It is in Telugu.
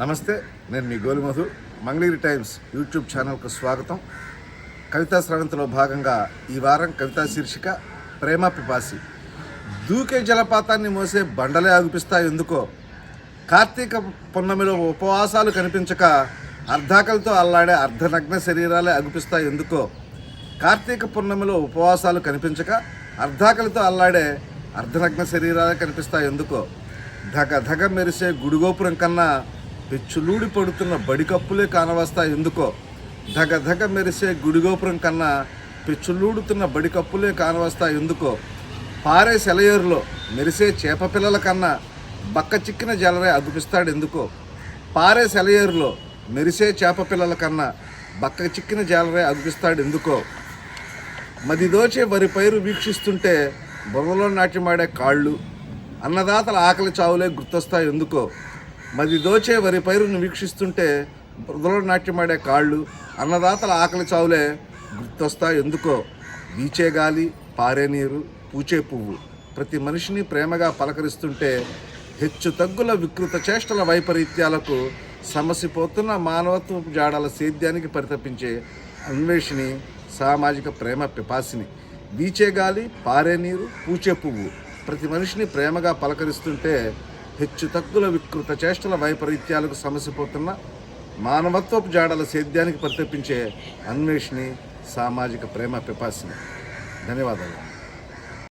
నమస్తే నేను మీ గోలిమధు మంగళగిరి టైమ్స్ యూట్యూబ్ ఛానల్కు స్వాగతం. కవితా శ్రవంతిలో భాగంగా ఈ వారం కవితా శీర్షిక ప్రేమ పిపాసి. దూకే జలపాతాన్ని మోసే బండలే అగుపిస్తాయి ఎందుకో. కార్తీక పున్నమిలో ఉపవాసాలు కనిపించక అర్ధాకలతో అల్లాడే అర్ధనగ్న శరీరాలే అగుపిస్తాయి ఎందుకో. కార్తీక పున్నమిలో ఉపవాసాలు కనిపించక అర్ధాకలితో అల్లాడే అర్ధనగ్న శరీరాలే కనిపిస్తాయి ఎందుకో. ధగ ధగ మెరిసే గుడిగోపురం కన్నా పిచ్చులూడి పడుతున్న బడికప్పులే కానవస్తాయి ఎందుకో? ధగ ధగ మెరిసే గుడిగోపురం కన్నా పిచ్చులూడుతున్న బడికప్పులే కానవస్తాయి ఎందుకో? పారే సెలయేరులో మెరిసే చేప పిల్లల కన్నా బక్క చిక్కిన జలరే అదుపిస్తాడు ఎందుకో? పారే సెలయేరులో మెరిసే చేప పిల్లల కన్నా బక్క చిక్కిన జాలరే అగుపిస్తాడు ఎందుకో? మది దోచే వరి పైరు వీక్షిస్తుంటే బుర్రలో నాట్యమాడే కాళ్ళు అన్నదాతల ఆకలి చావులే గుర్తొస్తాయి ఎందుకో? మది దోచే వరి పైరును వీక్షిస్తుంటే బురదలో నాట్యమాడే కాళ్ళు అన్నదాతల ఆకలి చావులే గుర్తొస్తాయి ఎందుకో. వీచే గాలి పారే నీరు పూచే పువ్వు. ప్రతి మనిషిని ప్రేమగా పలకరిస్తుంటే హెచ్చు తగ్గుల వికృత చేష్టల వైపరీత్యాలకు సమసిపోతున్న మానవత్వపు జాడల సేద్యానికి పరితపించే అన్వేషిణి సామాజిక ప్రేమ పిపాసిని. వీచే గాలి పారే నీరు పూచే పువ్వు. ప్రతి మనిషిని ప్రేమగా పలకరిస్తుంటే హెచ్చు తగ్గుల వికృత చేష్టల వైపరీత్యాలకు సమసిపోతున్న మానవత్వపు జాడల సేద్యానికి పరితపించే అన్వేషణి సామాజిక ప్రేమ పిపాసిని. ధన్యవాదాలు.